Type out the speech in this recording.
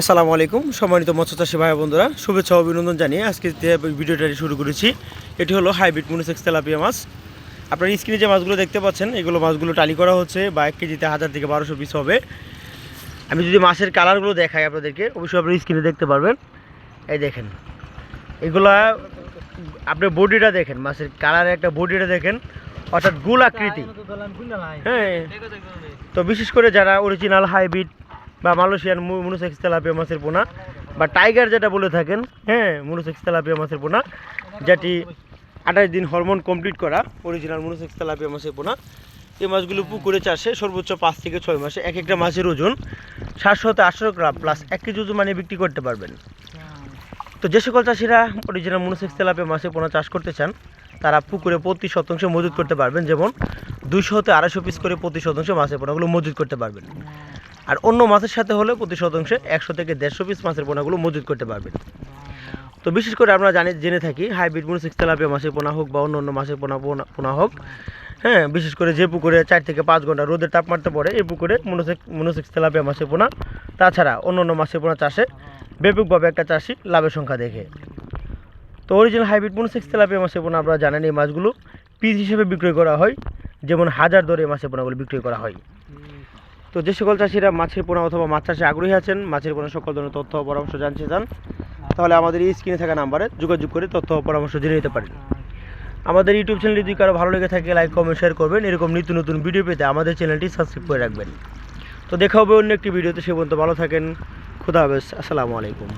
আসসালামু আলাইকুম সম্মানিত মৎস্যচাষী ভাই বন্ধুরা শুভেচ্ছা অভিনন্দন জানিয়ে আজকে যে ভিডিওটা শুরু করেছি এটি হলো হাইব্রিড মনোসেক্স তেলাপিয়া মাছ। আপনার স্ক্রিনে যে মাছগুলো দেখতে পাচ্ছেন এগুলো মাছগুলো টালি করা হচ্ছে বা এক কেজিতে হাজার থেকে বারোশো পিস হবে। আমি যদি মাছের কালারগুলো দেখাই আপনাদেরকে অবশ্যই আপনার স্ক্রিনে দেখতে পারবেন। এই দেখেন এগুলা আপনি বডিটা দেখেন মাছের কালারের একটা বডিটা দেখেন অর্থাৎ গুল আকৃতি। হ্যাঁ। তো বিশেষ করে যারা অরিজিনাল হাইব্রিড বা মালয়েশিয়ান মনোসেক্স তেলাপিয়া মাছের পোনা বা টাইগার যেটা বলে থাকেন হ্যাঁ মনোসেক্স তেলাপিয়া মাছের পোনা যেটি আঠাশ দিন হরমোন কমপ্লিট করা অরিজিনাল মনোসেক্স তেলাপিয়া মাছের পোনা। এই মাছগুলো পুকুরে চাষে সর্বোচ্চ পাঁচ থেকে ছয় মাসে এক একটা মাছের ওজন সাতশো থেকে আটশো গ্রাম প্লাস এক কেজি ওজন মানে বিক্রি করতে পারবেন। তো যে সকল চাষিরা অরিজিনাল মনোসেক্স তেলাপিয়া মাছের পোনা চাষ করতে চান তারা পুকুরে প্রতি শতাংশ মজুত করতে পারবেন। যেমন দুইশো হতে আড়াইশো পিস করে প্রতি শতাংশ মাছের পোনাগুলো মজুত করতে পারবেন। আর অন্য মাছের সাথে হলে প্রতি শতাংশে একশো থেকে দেড়শো পিস মাছের পোনাগুলো মজুত করতে পারবেন। তো বিশেষ করে আমরা জানি, জেনে থাকি, হাইব্রিড মনোসেক্স তেলাপিয়া মাছের পোনা হোক বা অন্য অন্য মাছের পোনা, পোনা- হোক হ্যাঁ বিশেষ করে যে পুকুরে চার থেকে পাঁচ ঘণ্টা রোদের তাপমাত্রা পড়ে, এই পুকুরে মনোসেক্স মনোসেক্স তেলাপিয়া মাছের পোনা, তাছাড়া অন্য অন্য মাছের পোনা চাষে ব্যাপকভাবে একটা চাষি লাভের সংখ্যা দেখে। তো অরিজিনাল হাইব্রিড মনোসেক্স তেলাপিয়া মাছের পোনা আপনারা জানেন এই মাছগুলো পিস হিসেবে বিক্রয় করা হয়, যেমন হাজার দরে মাছের পোনাগুলো বিক্রয় করা হয়। তো যে সকল চাষিরা মাছের পোনা অথবা মাছ চাষে আগ্রহী আছেন, মাছের পোনা সকল ধরনের তথ্য পরামর্শ জানতে চান, তাহলে আমাদের এই স্ক্রিনে থাকা নাম্বারে যোগাযোগ করে তথ্য পরামর্শ জেনে নিতে পারেন। আমাদের ইউটিউব চ্যানেল যদি কারও ভালো লেগে থাকে লাইক কমেন্ট শেয়ার করবেন। এরকম নিত্য নতুন ভিডিও পেতে আমাদের চ্যানেলটি সাবস্ক্রাইব করে রাখবেন। তো দেখা হবে অন্য একটি ভিডিওতে সে পর্যন্ত ভালো থাকেন। খুদা হাফেজ। আসসালামু আলাইকুম।